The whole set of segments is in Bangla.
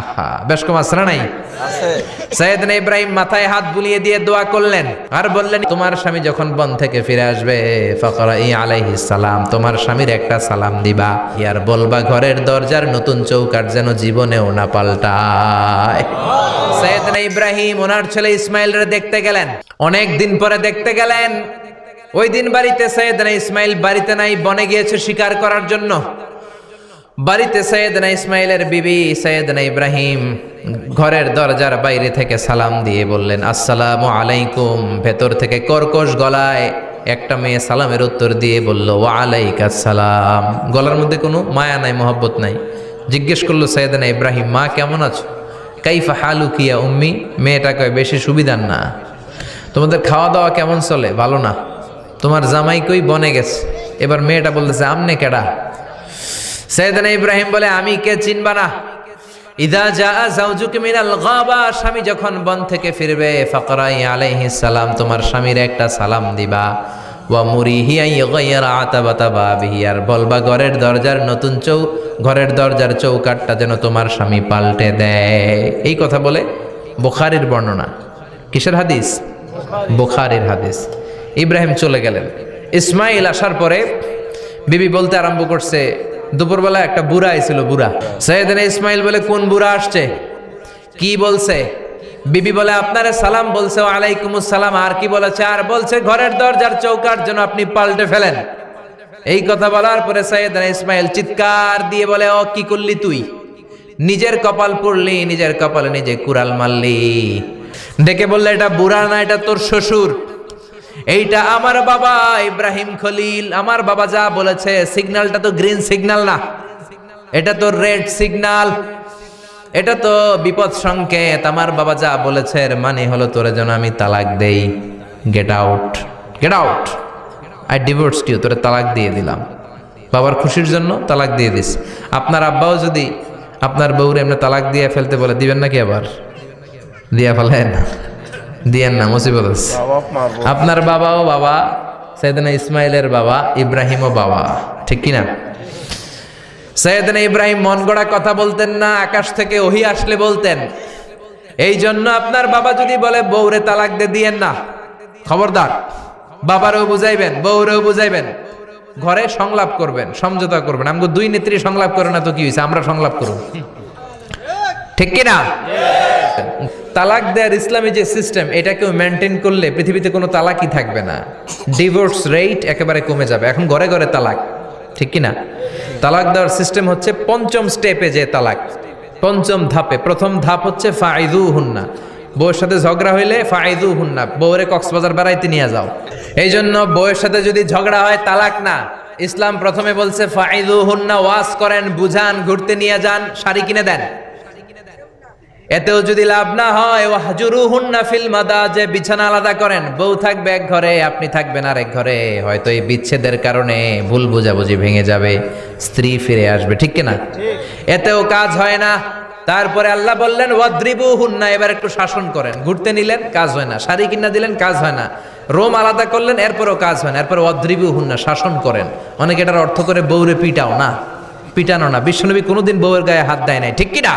আহা বেশ কম আসরা নাই? সৈয়দনা ইব্রাহিম মাথায় হাত বুলিয়ে দিয়ে দোয়া করলেন। আর বললেন তোমার স্বামী যখন বন থেকে ফিরে আসবে ফকরা ই আলাইহিস সালাম তোমার স্বামীর একটা সালাম দিবা। ইয়ার বলবা ঘরের দরজার নতুন চৌকাট যেন জীবনেও না পাল্টায়। সৈয়দনা ইব্রাহিম ওনার ছেলে ইসমাইলরে দেখতে গেলেন। অনেক দিন পরে দেখতে গেলেন। ওই দিন বাড়িতে সৈয়দনা ইসমাইল বাড়িতে নাই বনে গিয়েছে শিকার করার জন্য। বাড়িতে সৈয়দনা ইসমাইলের বিবি সৈয়দনা ইব্রাহিম ঘরের দরজার বাইরে থেকে সালাম দিয়ে বললেন, আসসালামু আলাইকুম। ভেতর থেকে কর্কশ গলায় একটা মেয়ে সালামের উত্তর দিয়ে বলল ওয়া সালাম। গলার মধ্যে কোনো মায়া নাই, মহব্বত নাই। জিজ্ঞেস করল, সৈয়দনা ইব্রাহিম, মা কেমন আছো? কাইফা হালু কিয়া উম্মি? মেয়েটা কয়, বেশি সুবিধার না। তোমাদের খাওয়া দাওয়া কেমন চলে? ভালো না। তোমার জামাই কই? বনে গেছে। এবার মেয়েটা বলতেছে, আমনে কেডা? সৈয়দনা ইব্রাহিম বলে, আমি কে চিনবা না? ইদা যা জাউজুকে মিনাল গাবা স্বামী যখন বন থেকে ফিরবে, ফাকরাই আলাইহিস সালাম, তোমার স্বামীর একটা সালাম দিবা। ওয়া মুরিহি আইয়াগাইয়ার আতাবাতা বাবিহি আর বলবা, ঘরের দরজার নতুন চৌ, ঘরের দরজার চৌকাটটা যেন তোমার স্বামী পাল্টে দেয়। এই কথা বলে বুখারীর বর্ণনা। কিসের হাদিস? বুখারীর হাদিস। ইব্রাহিম চলে গেলেন। ইসমাইল আসার পরে বিবি বলতে আরম্ভ করছে দুপুরবেলা একটা বুড়া এসেছিল বুড়া। সৈয়দিন ইসমাইল বলে, কোন বুড়া আসছে? কি বলছে? বিবি বলে, আপনারে সালাম বলছে আলাইকুম সালাম আর কি বলেছে? আর বলছে, ঘরের দরজার চৌকার জন্য আপনি পাল্টে ফেলেন। এই কথা বলার পরে সৈয়দিন ইসমাইল চিৎকার দিয়ে বলে, ও, কি করলি তুই? নিজের কপাল পড়লি, নিজের কপালে নিজে কুড়াল মারলি। ডেকে বললে, এটা বুড়া না, এটা তোর শ্বশুর। এইটা আমার বাবা ইব্রাহিম খলিল। আমার বাবা যা বলেছে, সিগন্যালটা তো গ্রিন সিগন্যাল না। এটা তো রেড সিগন্যাল। এটা তো বিপদ সংকেত। আমার বাবা যা বলেছে, এর মানে হলো তোরে যেন আমি তালাক দেই। Get out get out I divorce you তোরে তালাক দিয়ে দিলাম। বাবার খুশির জন্য তালাক দিয়ে দিস। আপনার আব্বাও যদি আপনার বউরে এমনি তালাক দিয়ে ফেলতে বলে, দিবেন নাকি আবার? দিয়া ফেলেন। দিয়েন না মুসিবত আছে। আপনার বাবাও বাবা সৈয়দনা ইসমাইলের বাবা ইব্রাহিমও বাবা ঠিক কিনা? সৈয়দনা ইব্রাহিম মন গড়া কথা বলতেন না আকাশ থেকে ওহি আসলে বলতেন। এই জন্য আপনার বাবা যদি বলে বউরে তালাক দে দিয়েন না। খবরদার বাবারেও বুঝাইবেন বউরেও বুঝাইবেন। ঘরে সংলাপ করবেন সমঝোতা করবেন। আমাকে দুই নেত্রী সংলাপ করে না তো কি হয়েছে আমরা সংলাপ করব। ঠিক কিনা? তালাক দেওয়ার ইসলামী যে সিস্টেম এটাকেও মেনটেন করলে পৃথিবীতে কোনো তালাকই থাকবে না। ডিভোর্স রেট একেবারে কমে যাবে। এখন ঘরে ঘরে তালাক, ঠিক কি না তালাক দেওয়ার সিস্টেম হচ্ছে পঞ্চম স্টেপে যে তালাক, পঞ্চম ধাপে। প্রথম ধাপ হচ্ছে ফাইদু হুন্না বউয়ের সাথে ঝগড়া হইলে ফাইদু হুন্না বউরে কক্সবাজার বেড়াইতে নিয়ে যাও। এই জন্য বউয়ের সাথে যদি ঝগড়া হয়, তালাক না। ইসলাম প্রথমে বলছে ফাইদু হুন্না ওয়াজ করেন, বুঝান, ঘুরতে নিয়ে যান, শাড়ি কিনে দেন। এতেও যদি লাভ না হয় ওয়াহজুরু হুন্না ফিল মাদা যে বিছানা আলাদা করেন। বউ থাকবে এক ঘরে, আপনি থাকবেন আরেক ঘরে। হয়তো এই বিচ্ছেদের কারণে ভুল বুঝাবুঝি ভেঙে যাবে, স্ত্রী ফিরে আসবে, ঠিক কিনা? এতেও কাজ হয় না। তারপরে আল্লাহ বললেন ওয়াদ্রিবু হুন্না এবার একটু শাসন করেন। ঘুরতে নিলেন, কাজ হয় না। শাড়ি কিনা দিলেন, কাজ হয় না। রোম আলাদা করলেন, এরপরও কাজ হয় না। এরপর ওয়াদ্রিবু হুন্না শাসন করেন। অনেকে এটার অর্থ করে বউরে পিটাও না। পিটানো না। বিশ্বনবী কোনোদিন বউয়ের গায়ে হাত দেয় নাই, ঠিক কিনা?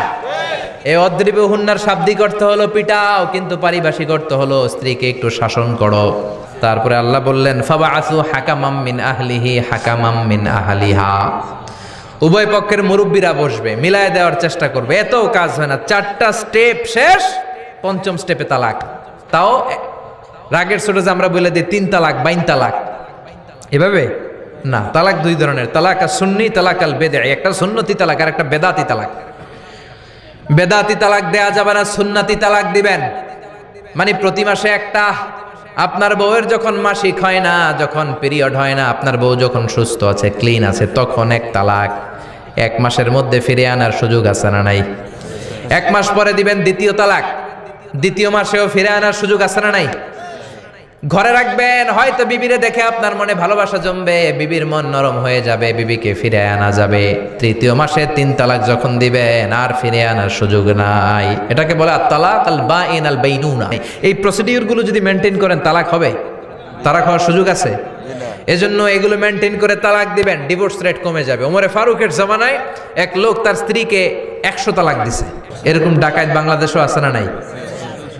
এই অদ্রিব হুন্নার শাব্দিক অর্থ হলো পিটাও, কিন্তু পারিভাষিক অর্থ হলো স্ত্রীকে একটু শাসন করো। তারপরে আল্লাহ বললেন ফাবা আসু হাকামাম মিন আহলিহি, হাকামাম মিন আহলিহা। উভয় পক্ষের মুরব্বীরা বসবে, মিলায় দেওয়ার চেষ্টা করবে। এত কাজ হয় না, চারটা স্টেপ শেষ, পঞ্চম স্টেপে তালাক। তাও রাগের যে আমরা বলে দিই, তিন তালাক, বাইন তালাক। এভাবে? না, তালাক দুই ধরনের, তালাক আর সুন্নি তালাক আল বেদে একটা সুন্নতি তালাক, আর একটা বেদাতি তালাক। বেদাতি তালাক দেয়া যাবে না, সুন্নাতি তালাক দিবেন। মানে প্রতি মাসে একটা, আপনার বউয়ের যখন মাসিক হয় না, যখন পিরিয়ড হয় না, আপনার বউ যখন সুস্থ আছে ক্লিন আছে, তখন এক তালাক। এক মাসের মধ্যে ফিরে আনার সুযোগ আছে না নাই? এক মাস পরে দিবেন দ্বিতীয় তালাক। দ্বিতীয় মাসেও ফিরে আনার সুযোগ আছে না নাই? ঘরে রাখবেন, হয়তো বিবিরে দেখে আপনার মনে ভালোবাসা জমবে, বিবির মন নরম হয়ে যাবে, বিবিকে ফিরে আনা যাবে। তৃতীয় মাসে তিন তালাক যখন দিবেন, আর ফিরে আনার সুযোগ নাই। এটাকে বলে তালাক আল বা বাইনুনা এই প্রসিডিউরগুলো যদি মেনটেন করেন, তালাক হবে? তালাক হওয়ার সুযোগ আছে? এজন্য এগুলো মেনটেন করে তালাক দিবেন ডিভোর্স রেট কমে যাবে। ওমরে ফারুকের জামানায় এক লোক তার স্ত্রীকে একশো তালাক দিছে। এরকম ডাকাত বাংলাদেশও আছে না নাই?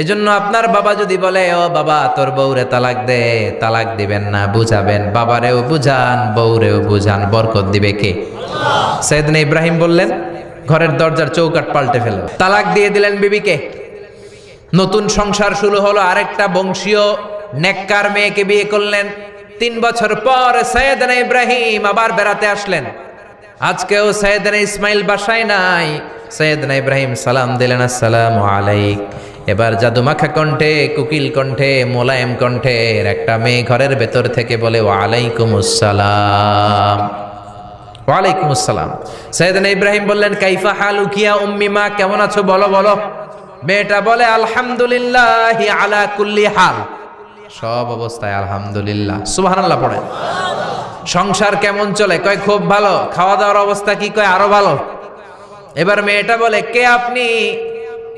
এজন্য আপনার বাবা যদি বলে, ও বাবা, তোর বউরে তালাক দে, তালাক দিবেন না, বুঝাবেন। বাবারেও বুঝান, বউরেও বুঝান, বরকত দিবে কে? সৈয়দিন ইব্রাহিম বললেন, ঘরের দরজার চৌকাট পাল্টে ফেল। তালাক দিয়ে দিলেন বিবিকে। নতুন সংসার শুরু হলো, আরেকটা বংশীয় নেককার মেয়েকে বিয়ে করলেন। তিন বছর পর সৈয়দনা ইব্রাহিম আবার বেড়াতে আসলেন। আজকেও সৈয়দনা ইসমাইল বাসায় নাই। সৈয়দনা ইব্রাহিম সালাম দিলেন, আসসালামু আলাইক। এবার জাদুমাখা কণ্ঠে, কুকিল কণ্ঠে, মোলায়েম কণ্ঠের একটা মেয়ে ঘরের ভেতর থেকে বলে ওয়ালাইকুম আসসালাম ওয়ালাইকুম আসসালাম সৈয়দনা ইব্রাহিম বললেন, কাইফা হালু কিয়া উম্মি মা, কেমন আছো? বলো বলো। মেয়েটা বলে, আলহামদুলিল্লাহ আলা কুল্লি হাল। সব অবস্থায় আলহামদুলিল্লাহ। সুবহানাল্লাহ পড়ে। সংসার কেমন চলে? কয়, খুব ভালো। খাওয়া দাওয়ার অবস্থা কি? কয়, আরও ভালো। এবার মেয়েটা বলে, কে আপনি?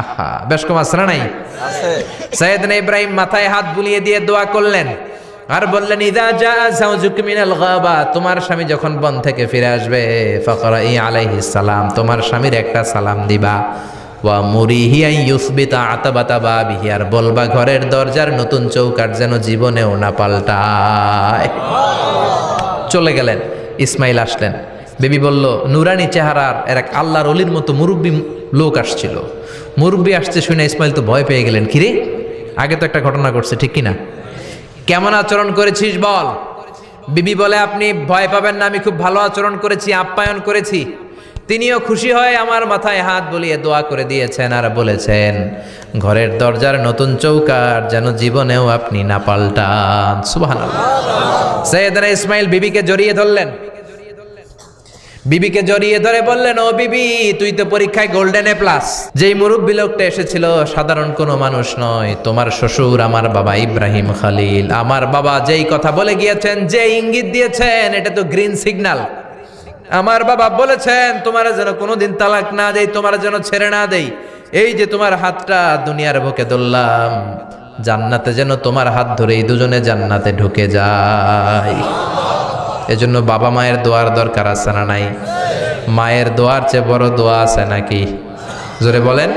আহা বেশ কম আছে না নাই? সৈয়দনা ইব্রাহিম মাথায় হাত বুলিয়ে দিয়ে দোয়া করলেন। আর বললেন ইদা যা জাউজুক মিনাল গাবা তোমার স্বামী যখন বন থেকে ফিরে আসবে ফকরা ই আলাইহিস সালাম তোমার স্বামীর একটা সালাম দিবা। ওয়া মুরিহি আই ইউসবিতা আতাবাতা বাবিহি আর বলবা ঘরের দরজার নতুন চৌকাট যেন জীবনেও না পাল্টায়। চলে গেলেন ইসমাইল আসলেন। বেবি বলল নুরানি চেহারার এর এক আল্লাহর অলির মতো মুরব্বী লোক আসছিল। মুরব্বী আসছে শুনে ইসমাইল তো ভয় পেয়ে গেলেন, কিরে? আগে তো একটা ঘটনা ঘটছে, ঠিক কিনা? কেমন আচরণ করেছিস বল? বিবি বলে, আপনি ভয় পাবেন না, আমি খুব ভালো আচরণ করেছি, আপ্যায়ন করেছি। তিনিও খুশি হয়ে আমার মাথায় হাত বলিয়ে দোয়া করে দিয়েছেন আর বলেছেন, ঘরের দরজার নতুন চৌকার যেন জীবনেও আপনি না পাল্টান। সুবহানাল্লাহ। সৈয়দনা ইসমাইল বিবিকে জড়িয়ে ধরলেন। বিবিকে জড়িয়ে ধরে বললেন, ও বিবি, তুই তো পরীক্ষায় গোল্ডেন এ প্লাস যেই মুরব্বী লোকটা এসেছিল, সাধারণ কোনো মানুষ নয়, তোমার শ্বশুর আমার বাবা ইব্রাহিম খালিল। আমার বাবা যেই কথা বলে গিয়েছেন যে ইঙ্গিত দিয়েছেন, এটা তো গ্রিন সিগন্যাল আমার বাবা বলেছেন, তোমার যেন কোনোদিন তালাক না দেই, তোমার যেন ছেড়ে না দেই। এই যে তোমার হাতটা, দুনিয়ার বুকে ধরলাম। জান্নাতে যেন তোমার হাত ধরেই দুজনে জান্নাতে ঢুকে যায়। এজন্য বাবা মায়ের দোয়ার দরকার আছে না নাই? মায়ের দোয়ার চেয়ে বড় দোয়া আছে নাকি? জোরে বলেন।